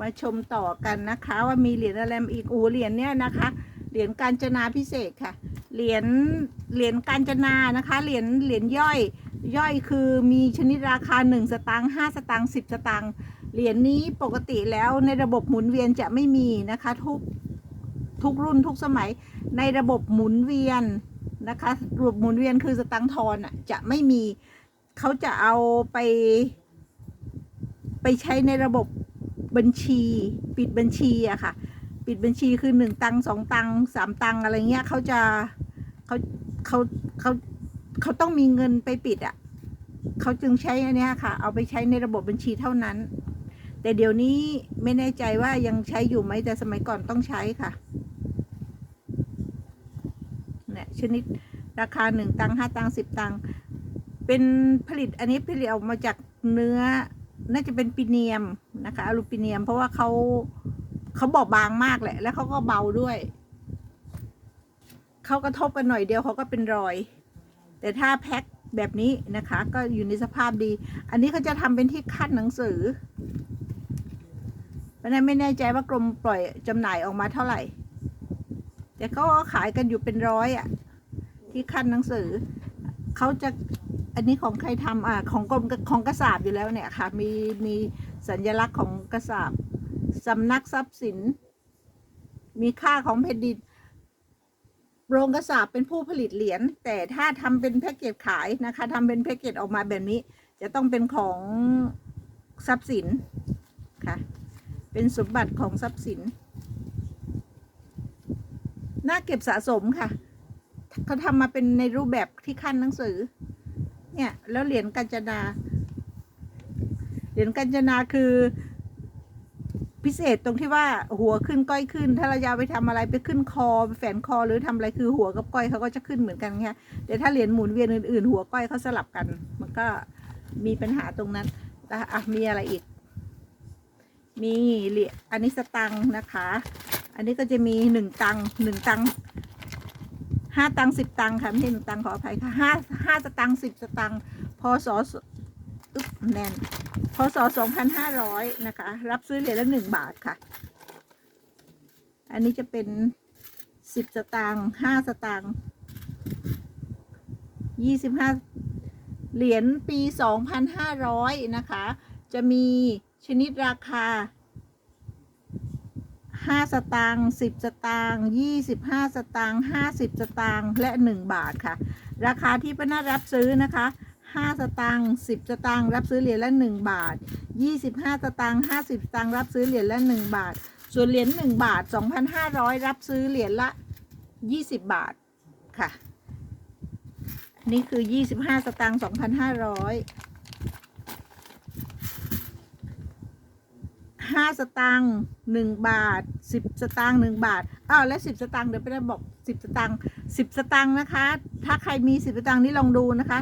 มาชมต่อกันนะคะ ว่ามีเหรียญอะไรอีกอูเหรียญเนี่ยนะคะ เหรียญการจนาพิเศษค่ะ เหรียญเหรียญการจนานะคะ เหรียญเหรียญย่อยย่อยคือมีชนิดราคา 1 สตางค์5สตางค์10 สตางค์เหรียญนี้ปกติแล้วในระบบหมุนเวียนจะไม่มีนะคะทุกทุกรุ่นทุกสมัยในระบบหมุนเวียนนะคะระบบหมุนเวียนคือสตังค์ทอนอะจะไม่มีเขาจะเอาไป ไปใช้ในระบบ บัญชี ปิดบัญชีอะค่ะ ปิดบัญชีคือหนึ่งตังสองตังสามตังอะไรเงี้ยเขาจะเขาเขาเขาเขาต้องมีเงินไปปิดอะเขาจึงใช้อันนี้ค่ะ เอาไปใช้ในระบบบัญชีเท่านั้น แต่เดี๋ยวนี้ไม่แน่ใจว่ายังใช้อยู่ไหมแต่สมัยก่อนต้องใช้ค่ะเนี่ยชนิดราคาหนึ่งตังห้าตังสิบตังเป็นผลิตอันนี้ผลิตออกมาจากเนื้อ น่าจะเป็นปีเนียม นะคะอลูมิเนียมเพราะว่าเขาเขาบอบบางมากแหละ แล้วเขาก็เบาด้วย เขากระทบกันหน่อยเดียวเขาก็เป็นรอย แต่ถ้าแพ็คแบบนี้นะคะ ก็อยู่ในสภาพดี อันนี้เขาจะทำเป็นที่คัดหนังสือเพราะนั้นไม่แน่ใจว่ากรมปล่อยจำหน่ายออกมาเท่าไหร่ แต่เขาก็ขายกันอยู่เป็นร้อยอะที่คัดหนังสือ เขาจะอันนี้ของใครทำอ่าของกรมของกระสาบอยู่แล้วเนี่ยค่ะ มีมี สัญลักษณ์ของกระสาบสำนักทรัพย์สิน มีค่าของแผ่นดินโรงกระสาบเป็นผู้ผลิตเหรียญแต่ถ้าทำเป็นแพ็กเกจขายนะคะทำเป็นแพ็กเกจออกมาแบบนี้ จะต้องเป็นของทรัพย์สินค่ะ เป็นสมบัติของทรัพย์สิน น่าเก็บสะสมค่ะเขาทำมาเป็นในรูปแบบที่ขั้นหนังสือ เนี่ย แล้วเหรียญกัญจนา เหรียญกัญจนาคือพิเศษตรงที่ว่าหัวขึ้นก้อยขึ้น ถ้าเราจะเอาไปทำอะไรไปขึ้นคอไปแฝนคอหรือทำอะไรคือหัวกับก้อยเขาก็จะขึ้นเหมือนกันค่ะแต่ถ้าเหรียญหมุนเวียนอื่นๆ หัวก้อยเขาสลับกัน มันก็มีปัญหาตรงนั้นอะมีอะไรอีก มีเหรียญอันนี้สตังค์นะคะ อันนี้ก็จะมีหนึ่งตังค์หนึ่งตังค์ห้าตังสิบตังค่ะไม่ใช่หนึ่งตังขออภัยค่ะห้าห้าสตังสิบสตังพอึ๊บแน่น พศสองพันห้าร้อยนะคะ รับซื้อเหรียญละหนึ่งบาทค่ะ อันนี้จะเป็นสิบสตางค์ห้าสตางค์ยี่สิบห้าเหรียญปีสองพันห้าร้อยนะคะ จะมีชนิดราคาห้าสตางค์สิบสตางค์ยี่สิบห้าสตางค์ห้าสิบสตางค์และหนึ่งบาทค่ะ ราคาที่ป้านารับซื้อนะคะ ห้าสตางค์สิบสตางค์รับซื้อเหรียญละหนึ่งบาทยี่สิบห้าสตางค์ห้าสิบสตางค์รับซื้อเหรียญละหนึ่งบาท ส่วนเหรียญหนึ่งบาทสองพันห้าร้อยรับซื้อเหรียญละยี่สิบบาทค่ะ นี่คือยี่สิบห้าสตางค์สองพันห้าร้อยห้าสตางค์หนึ่งบาทสิบสตางค์หนึ่งบาทอ้าวและสิบสตางค์เดี๋ยวไปได้บอกสิบสตางค์สิบสตางค์นะคะ ถ้าใครมีสิบสตางค์นี่ลองดูนะคะ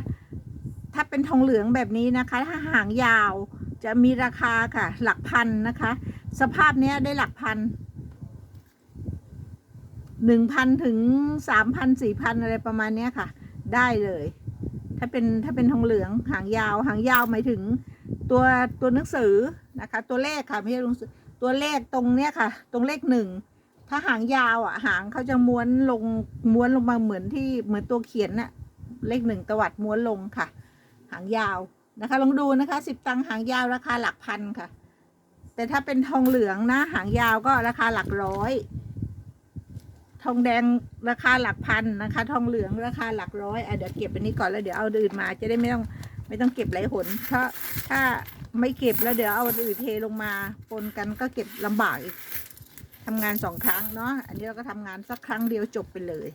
ถ้าเป็นทองเหลืองแบบนี้นะคะ ถ้าหางยาวจะมีราคาค่ะ หลักพันนะคะ สภาพเนี้ยได้หลักพันหนึ่งพันถึงสามพันสี่พันอะไรประมาณเนี้ยค่ะ ได้เลย ถ้าเป็นถ้าเป็นทองเหลืองหางยาว หางยาวหมายถึงตัวตัวหนังสือนะคะ ตัวเลขค่ะไม่ใช่หนังสือตัวเลขตรงเนี้ยค่ะ ตรงเลขหนึ่งถ้าหางยาวอะ หางเขาจะม้วนลงม้วนลงมาเหมือนที่เหมือนตัวเขียนน่ะเลขหนึ่งตวัดม้วนลงค่ะ หางยาวนะคะ ลองดูนะคะสิบตังหางยาวราคาหลักพันค่ะ แต่ถ้าเป็นทองเหลืองนะหางยาวก็ราคาหลักร้อย ทองแดงราคาหลักพันนะคะ ทองเหลืองราคาหลักร้อยอะเดี๋ยวเก็บอันนี้ก่อนแล้วเดี๋ยวเอาอื่นมาจะได้ไม่ต้องไม่ต้องเก็บหลายหนถ้าถ้าไม่เก็บแล้วเดี๋ยวเอาอื่นเทลงมาปนกันก็เก็บลำบากอีกทำงานสองครั้งเนาะ อันนี้เราก็ทำงานสักครั้งเดียวจบไปเลย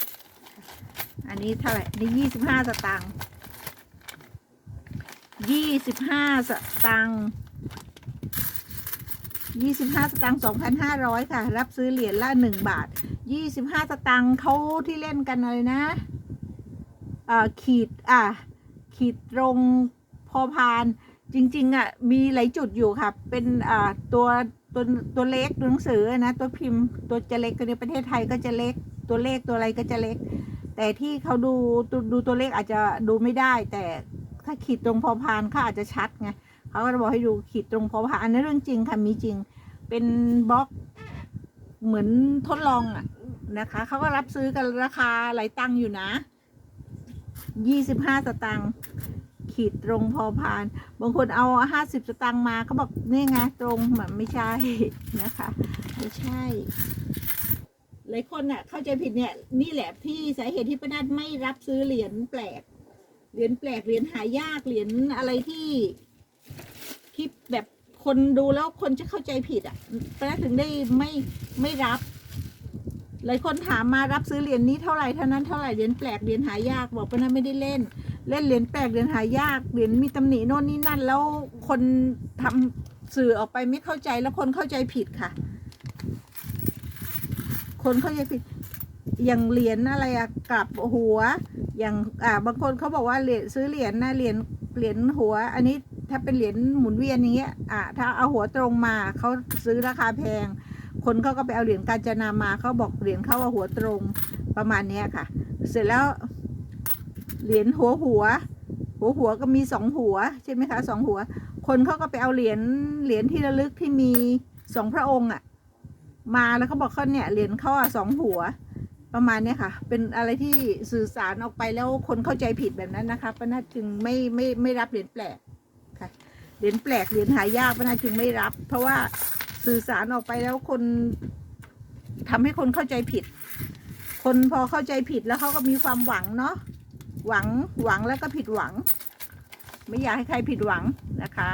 อันนี้เท่าไหร่ นี่ยี่สิบห้าสตางค์ ยี่สิบห้าสตางค์ยี่สิบห้าสตางค์สองพันห้าร้อยค่ะ รับซื้อเหรียญละหนึ่งบาทยี่สิบห้าสตางค์เขาที่เล่นกันอะไรนะเอ่อขีดอะขีดตรงพอพานจริงๆอะมีหลายจุดอยู่ค่ะ เป็นอ่าตัวตัวตัวเล็กตัวหนังสือนะตัวพิมพ์ตัวจะเล็กในประเทศไทยก็จะเล็กตัวเลขตัวอะไรก็จะเล็ก แต่ที่เขาดูดูตัวเลขอาจจะดูไม่ได้แต่ ถ้าขีดตรงพอพานเขาอาจจะชัดไงเขาก็จะบอกให้ดูขีดตรงพอพานอันนั้นเรื่องจริงค่ะมีจริง เป็นบล็อกเหมือนทดลองอะนะคะเขาก็รับซื้อกันราคาหลายตังค์อยู่นะยี่สิบห้าสตังค์ขีดตรงพอพาน บางคนเอาห้าสิบสตังค์มาเขาบอกนี่ไงตรงมันไม่ใช่นะคะไม่ใช่หลายคนน่ะเข้าใจผิดเนี่ยนี่แหละที่สาเหตุที่ป้านัดไม่รับซื้อเหรียญแปลก เหรียญแปลกเหรียญหายากเหรียญอะไรที่ที่แบบคนดูแล้วคนจะเข้าใจผิดอะป้าถึงได้ไม่ไม่รับ หลายคนถามมารับซื้อเหรียญนี้เท่าไหร่เท่านั้นเท่าไหร่เหรียญแปลกเหรียญหายากบอกป้านัดไม่ได้เล่น เล่นเหรียญแปลกเหรียญหายากเหรียญมีตำหนิโน่นนี่นั่น แล้วคนทำสื่อออกไปไม่เข้าใจแล้วคนเข้าใจผิดค่ะ คนเข้าใจผิดอย่างเหรียญอะไรอะกลับหัว อย่างอ่าบางคนเขาบอกว่าเหรียญซื้อเหรียญนะเหรียญเหรียญหัว อันนี้ถ้าเป็นเหรียญหมุนเวียนอย่างเงี้ยอ่าถ้าเอาหัวตรงมาเขาซื้อราคาแพง คนเขาก็ไปเอาเหรียญกาญจนามาเขาบอกเหรียญเขาว่าหัวตรงประมาณเนี้ยค่ะ เสร็จแล้วเหรียญหัวหัว หัวหัวก็มีสองหัวใช่ไหมคะสองหัว คนเขาก็ไปเอาเหรียญเหรียญที่ระลึกที่มีสองพระองค์อะมาแล้วเขาบอกเขาเนี่ยเหรียญเขาอะสองหัว ประมาณเนี้ยค่ะ เป็นอะไรที่สื่อสารออกไปแล้วคนเข้าใจผิดแบบนั้นนะคะป้านาจึงไม่ไม่ไม่รับเหรียญแปลกค่ะเหรียญแปลกเหรียญหายากป้านาจึงไม่รับ เพราะว่าสื่อสารออกไปแล้วคนทำให้คนเข้าใจผิด คนพอเข้าใจผิดแล้วเขาก็มีความหวังเนาะหวังหวังแล้วก็ผิดหวัง ไม่อยากให้ใครผิดหวังนะคะ